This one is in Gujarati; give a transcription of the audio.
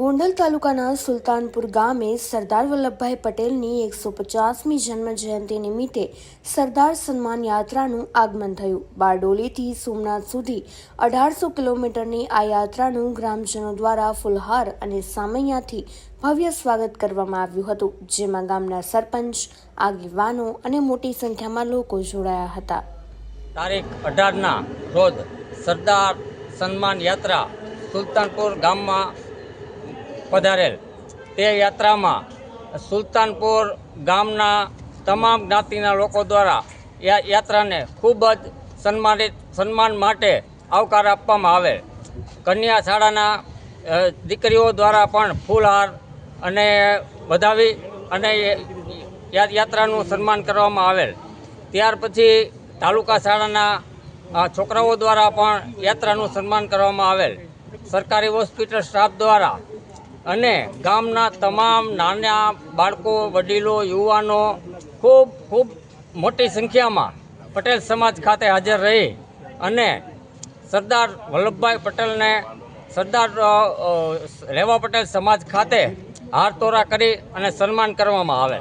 ગોંડલ તાલુકાના સુલતાનપુર ગામે સરદાર વલ્લભભાઈ પટેલની એકસો પચાસમી જન્મ જયંતિ નિમિત્તે સરદાર સન્માન યાત્રાનું આગમન થયું. બારડોલીથી સોમનાથ સુધી અઢારસો કિલોમીટરની આ યાત્રાનું ગ્રામજનો દ્વારા ફુલહાર અને સામૈયાથી ભવ્ય સ્વાગત કરવામાં આવ્યું હતું, જેમાં ગામના સરપંચ, આગેવાનો અને મોટી સંખ્યામાં લોકો જોડાયા હતા. તારીખ અઢારના રોજ સરદાર સન્માન યાત્રા સુલતાનપુર ગામમાં પધારેલ. તે યાત્રામાં સુલતાનપુર ગામના તમામ જ્ઞાતિના લોકો દ્વારા યાત્રાને ખૂબ જ સન્માનિત, સન્માન માટે આવકાર આપવામાં આવે કન્યા શાળાના દીકરીઓ દ્વારા પણ ફૂલહાર અને વધાવી અને યાત્રાનું સન્માન કરવામાં આવેલ. ત્યાર પછી તાલુકા શાળાના છોકરાઓ દ્વારા પણ યાત્રાનું સન્માન કરવામાં આવેલ. સરકારી હોસ્પિટલ સ્ટાફ દ્વારા અને ગામના તમામ નાના બાળકો, વડીલો, યુવાનો ખૂબ ખૂબ મોટી સંખ્યામાં પટેલ સમાજ ખાતે હાજર રહી અને સરદાર વલ્લભભાઈ પટેલને, સરદાર રેવા પટેલ સમાજ ખાતે હાર તોરા કરી અને સન્માન કરવામાં આવે.